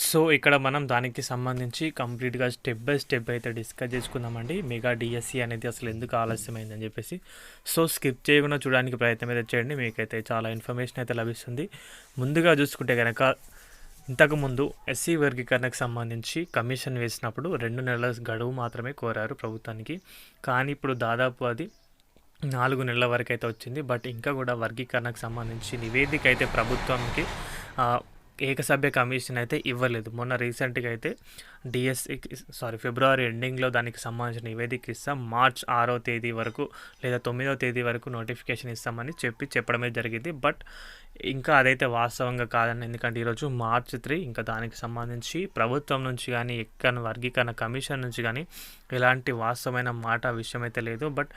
So ఇక్కడ మనం దానికి సంబంధించి కంప్లీట్గా స్టెప్ బై స్టెప్ అయితే డిస్కస్ చేసుకుందామండి. మెగా డిఎస్సి అనేది అసలు ఎందుకు ఆలస్యమైందని చెప్పేసి. సో స్కిప్ చేయకుండా చూడడానికి ప్రయత్నం అయితే చేయండి. మీకైతే చాలా ఇన్ఫర్మేషన్ అయితే లభిస్తుంది. ముందుగా చూసుకుంటే కనుక ఇంతకుముందు ఎస్సీ వర్గీకరణకు సంబంధించి కమిషన్ వేసినప్పుడు రెండు నెలల గడువు మాత్రమే కోరారు ప్రభుత్వానికి. కానీ ఇప్పుడు దాదాపు అది నాలుగు నెలల వరకు అయితే వచ్చింది. బట్ ఇంకా కూడా వర్గీకరణకు సంబంధించి నివేదిక అయితే ప్రభుత్వానికి ఏకసభ్య కమిషన్ అయితే ఇవ్వలేదు. మొన్న రీసెంట్గా అయితే డిఎస్సికి సారీ ఫిబ్రవరి ఎండింగ్లో దానికి సంబంధించిన నివేదిక ఇస్తాం. మార్చ్ ఆరో తేదీ వరకు లేదా తొమ్మిదో తేదీ వరకు నోటిఫికేషన్ ఇస్తామని చెప్పి చెప్పడమే జరిగింది. బట్ ఇంకా అదైతే వాస్తవంగా కాదని ఎందుకంటే ఈరోజు మార్చ్ త్రీ ఇంకా దానికి సంబంధించి ప్రభుత్వం నుంచి కానీ ఎక్కడ వర్గీకరణ కమిషన్ నుంచి కానీ ఎలాంటి వాస్తవమైన మాట విషయం అయితే లేదు. బట్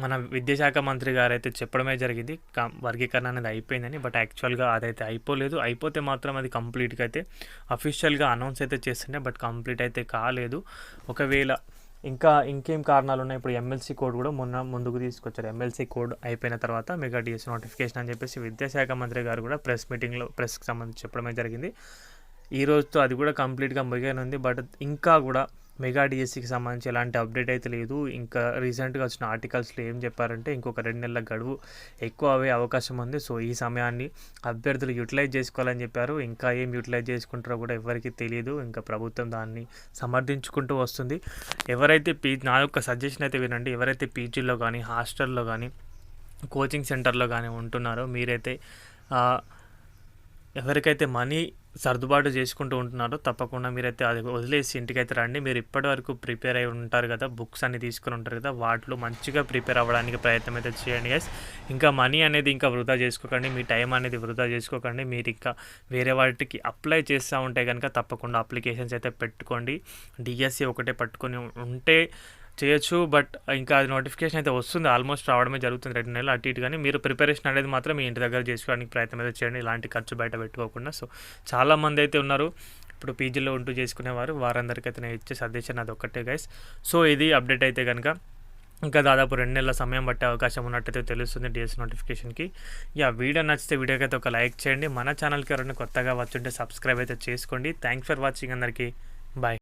మన విద్యాశాఖ మంత్రి గారు అయితే చెప్పడమే జరిగింది. కం- వర్గీకరణ అనేది అయిపోయిందని బట్ యాక్చువల్గా అదైతే అయిపోలేదు. అయిపోతే మాత్రం అది కంప్లీట్గా అయితే అఫీషియల్గా అనౌన్స్ అయితే చేస్తుండే బట్ కంప్లీట్ అయితే కాలేదు. ఒకవేళ ఇంకా ఇంకేం కారణాలు ఉన్నాయి ఇప్పుడు ఎమ్మెల్సీ కోడ్ కూడా మొన్న ముందుకు తీసుకొచ్చారు. ఎమ్మెల్సీ కోడ్ అయిపోయిన తర్వాత మెగా డిఎస్ నోటిఫికేషన్ అని చెప్పేసి విద్యాశాఖ మంత్రి గారు కూడా ప్రెస్ మీటింగ్లో ప్రెస్కి సంబంధించి చెప్పడమే జరిగింది. ఈ రోజుతో అది కూడా కంప్లీట్గా ముగియనుంది. బట్ ఇంకా కూడా మెగా డిఎస్సికి సంబంధించి ఎలాంటి అప్డేట్ అయితే లేదు. ఇంకా రీసెంట్గా వచ్చిన ఆర్టికల్స్లో ఏం చెప్పారంటే ఇంకొక రెండు నెలల గడువు ఎక్కువ అవే అవకాశం ఉంది. సో ఈ సమయాన్ని అభ్యర్థులు యూటిలైజ్ చేసుకోవాలని చెప్పారు. ఇంకా ఏం యూటిలైజ్ చేసుకుంటారో కూడా ఎవరికి తెలియదు ఇంకా ప్రభుత్వం దాన్ని సమర్థించుకుంటూ వస్తుంది. ఎవరైతే పీ నా యొక్క సజెషన్ అయితే వినండి. ఎవరైతే పీజీలో కానీ హాస్టల్లో కానీ కోచింగ్ సెంటర్లో కానీ ఉంటున్నారో మీరైతే ఎవరికైతే మనీ సర్దుబాటు చేసుకుంటూ ఉంటున్నారో తప్పకుండా మీరైతే అది వదిలేసి ఇంటికైతే రండి. మీరు ఇప్పటి వరకు ప్రిపేర్ అయి ఉంటారు కదా బుక్స్ అన్ని తీసుకుని ఉంటారు కదా వాటిలో మంచిగా ప్రిపేర్ అవ్వడానికి ప్రయత్నం అయితే చేయండి గైస్ ఇంకా మనీ అనేది ఇంకా వృధా చేసుకోకండి మీ టైం అనేది వృధా చేసుకోకండి. మీరు ఇంకా వేరే వాటికి అప్లై చేస్తూ ఉంటే కనుక తప్పకుండా అప్లికేషన్స్ అయితే పెట్టుకోండి. డిఎస్సి ఒకటే పట్టుకొని ఉంటే చేయొచ్చు బట్ ఇంకా అది నోటిఫికేషన్ అయితే వస్తుంది. ఆల్మోస్ట్ రావడమే జరుగుతుంది రెండు నెలలు అటు ఇటు కానీ మీరు ప్రిపరేషన్ అనేది మాత్రం మీ ఇంటి దగ్గర చేసుకోవడానికి ప్రయత్నం అయితే చేయండి. ఇలాంటి ఖర్చు బయట పెట్టుకోకుండా. సో చాలామంది అయితే ఉన్నారు. ఇప్పుడు పీజీలో ఉంటూ చేసుకునేవారు. వారందరికీ అయితే నేను ఇచ్చే సజెషన్ అది ఒక్కటే గైస్ సో ఇది అప్డేట్ అయితే కనుక ఇంకా దాదాపు రెండు నెలల సమయం పట్టే అవకాశం ఉన్నట్టయితే తెలుస్తుంది డిఎస్ నోటిఫికేషన్కి యా వీడియో నచ్చితే వీడియోకి అయితే ఒక లైక్ చేయండి. మన ఛానల్కి ఎవరైనా కొత్తగా వచ్చుంటే సబ్స్క్రైబ్ అయితే చేసుకోండి. థ్యాంక్స్ ఫర్ వాచింగ్ అందరికీ. బాయ్